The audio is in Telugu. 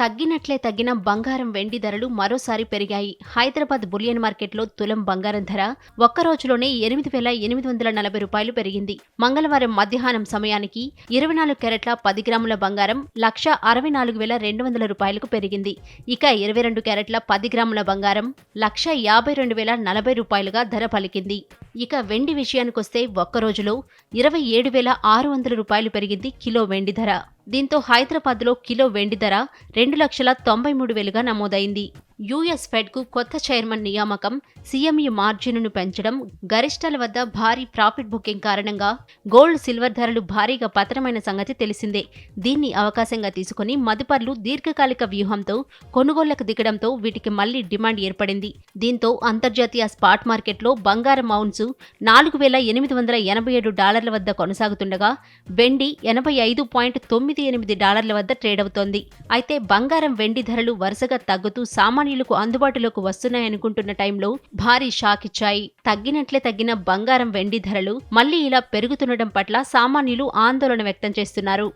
తగ్గినట్లే తగ్గిన బంగారం వెండి ధరలు మరోసారి పెరిగాయి. హైదరాబాద్ బులియన్ మార్కెట్లో తులం బంగారం ధర ఒక్క రోజులోనే ఎనిమిది వేల ఎనిమిది వందల నలభై రూపాయలు పెరిగింది. మంగళవారం మధ్యాహ్నం సమయానికి ఇరవై నాలుగు క్యారెట్ల పది గ్రాముల బంగారం లక్ష అరవై నాలుగు వేల రెండు వందల రూపాయలకు పెరిగింది. ఇక ఇరవై రెండు క్యారెట్ల పది గ్రాముల బంగారం లక్ష యాభై రెండు వేల నలభై రూపాయలుగా ధర పలికింది. ఇక వెండి విషయానికొస్తే ఒక్క రోజులో ఇరవై ఏడు వేల ఆరు వందల రూపాయలు పెరిగింది కిలో వెండి ధర. దీంతో హైదరాబాద్లో కిలో వెండి ధర రెండు లక్షల తొంభై మూడు వేలుగా నమోదైంది. యుఎస్ ఫెడ్కు కొత్త చైర్మన్ నియామకం సీఎంఈ మార్జిన్ను పెంచడం గరిష్టాల వద్ద భారీ ప్రాఫిట్ బుకింగ్ కారణంగా గోల్డ్ సిల్వర్ ధరలు భారీగా పతనమైన సంగతి తెలిసిందే. దీన్ని అవకాశంగా తీసుకుని మదుపర్లు దీర్ఘకాలిక వ్యూహంతో కొనుగోళ్ళకు దిగడంతో వీటికి మళ్ళీ డిమాండ్ ఏర్పడింది. దీంతో అంతర్జాతీయ స్పాట్ మార్కెట్లో బంగారం ఔన్సు నాలుగు వేల ఎనిమిది వందల ఎనభై ఏడు డాలర్ల వద్ద కొనసాగుతుండగా వెండి ఎనభై ఐదు పాయింట్ తొమ్మిది ఎనిమిది డాలర్ల వద్ద ట్రేడ్ అవుతోంది. అయితే బంగారం వెండి ధరలు వరుసగా తగ్గుతూ సామాన్యులకు అందుబాటులోకి వస్తున్నాయనుకుంటున్న టైంలో భారీ షాక్ ఇచ్చాయి. తగ్గినట్లే తగ్గిన బంగారం వెండి ధరలు మళ్ళీ ఇలా పెరుగుతుండటం పట్ల సామాన్యులు ఆందోళన వ్యక్తం చేస్తున్నారు.